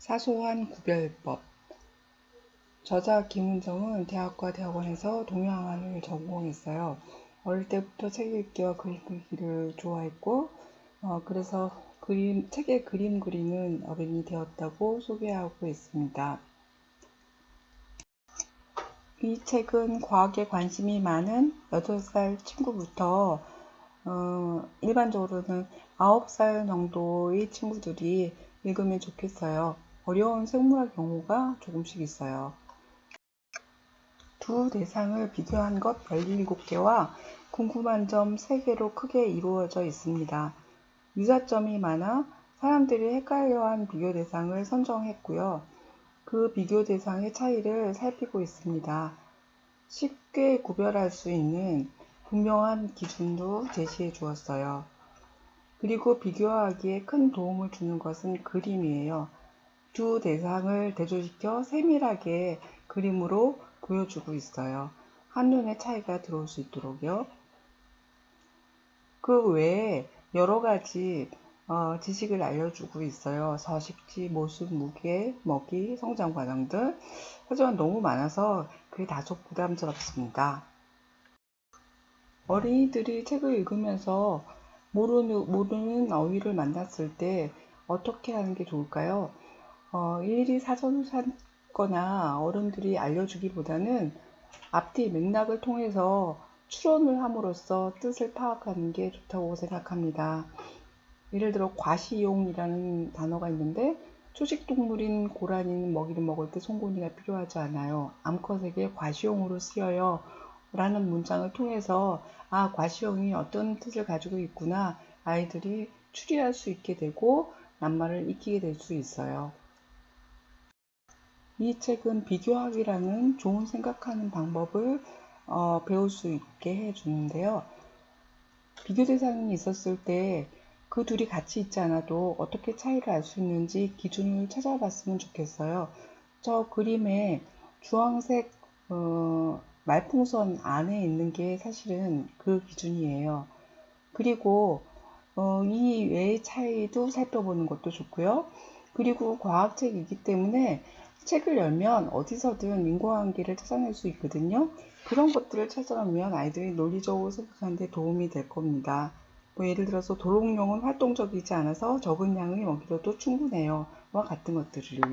사소한 구별법 저자 김은정은 대학과 대학원에서 동양화를 전공했어요. 어릴 때부터 책 읽기와 글 읽기를 좋아했고 어, 그래서 그림, 책에 그림 그리는 어른이 되었다고 소개하고 있습니다. 이 책은 과학에 관심이 많은 8살 친구부터 어, 일반적으로는 9살 정도의 친구들이 읽으면 좋겠어요. 어려운 생물학 용어가 조금씩 있어요. 두 대상을 비교한 것 17개와 궁금한 점 3개로 크게 이루어져 있습니다. 유사점이 많아 사람들이 헷갈려한 비교 대상을 선정했고요. 그 비교 대상의 차이를 살피고 있습니다. 쉽게 구별할 수 있는 분명한 기준도 제시해 주었어요. 그리고 비교하기에 큰 도움을 주는 것은 그림이에요. 두 대상을 대조시켜 세밀하게 그림으로 보여주고 있어요. 한눈에 차이가 들어올 수 있도록요. 그 외에 여러 가지 어, 지식을 알려주고 있어요. 서식지, 모습, 무게, 먹이, 성장 과정 들 하지만 너무 많아서 그게 다소 부담스럽습니다. 어린이들이 책을 읽으면서 모르는, 모르는 어휘를 만났을 때 어떻게 하는 게 좋을까요? 어, 일일이 사전을 찾거나 어른들이 알려주기보다는 앞뒤 맥락을 통해서 추론을 함으로써 뜻을 파악하는 게 좋다고 생각합니다. 예를 들어 과시용이라는 단어가 있는데 초식 동물인 고라니는 먹이를 먹을 때 송곳니가 필요하지 않아요. 암컷에게 과시용으로 쓰여요. 라는 문장을 통해서 아 과시용이 어떤 뜻을 가지고 있구나 아이들이 추리할 수 있게 되고 낱말을 익히게 될 수 있어요. 이 책은 비교하기라는 좋은 생각하는 방법을 어, 배울 수 있게 해주는데요. 비교 대상이 있었을 때 그 둘이 같이 있지 않아도 어떻게 차이를 알 수 있는지 기준을 찾아봤으면 좋겠어요. 저 그림에 주황색 어, 말풍선 안에 있는 게 사실은 그 기준이에요. 그리고 어, 이 외의 차이도 살펴보는 것도 좋고요. 그리고 과학책이기 때문에 책을 열면 어디서든 인과관계를 찾아낼 수 있거든요. 그런 것들을 찾아오면 아이들이 논리적으로 생각하는데 도움이 될 겁니다. 뭐 예를 들어서 도롱뇽은 활동적이지 않아서 적은 양의 먹이로도 충분해요. 와 같은 것들을요.